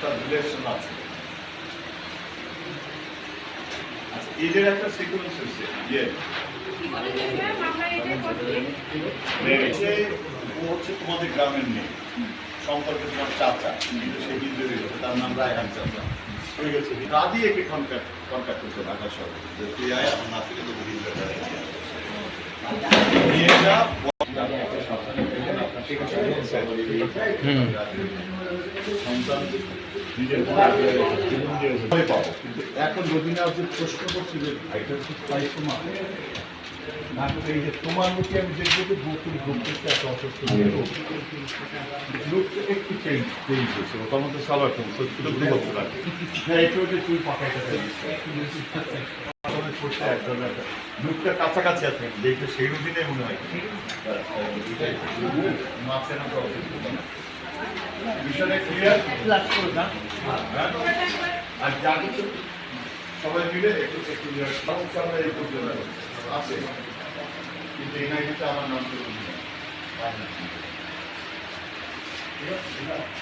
তার রিলেশন আছে। আচ্ছা এদের একটা সিকুয়েন্স হয়েছে। ইয়ে। ও হচ্ছে তোমাদের গ্রামের মেয়ে। সম্পর্কে তোমার চাচা কিন্তু সে হিন্দু তার নাম রায়হান চাচা। হয়ে গেছে। দাদি একে কন্ট্যাক্ট কন্ট্যাক্ট করছে ঢাকা শহরে। যে তুই আয় আমার নাতিকে তোকে হিন্দু এখন রবিনা যে প্রশ্ন করছি যে এটা কি পাইছো মা নাটক এই যে তোমার মুখে আমি দেখব যে বকুল ঘুরতেছে এত অসুস্থ লুকটা একটু চেঞ্জ চেঞ্জ হয়েছে ওটার মধ্যে কম সত্যি দু বছর আগে হ্যাঁ একটু একটু চুল পাকাইতে লুকটা কাছাকাছি আছে, দেখবে সেই রুদিনে মনে হয়। মাছের বিষয়টা ক্লিয়ার আর যা কিছু, সবাই মিলে একটু একটু সমস্যা আমরা এই করতে পারি। আছে। কিন্তু এই নাইটিতে আমার নাম ঠিক আছে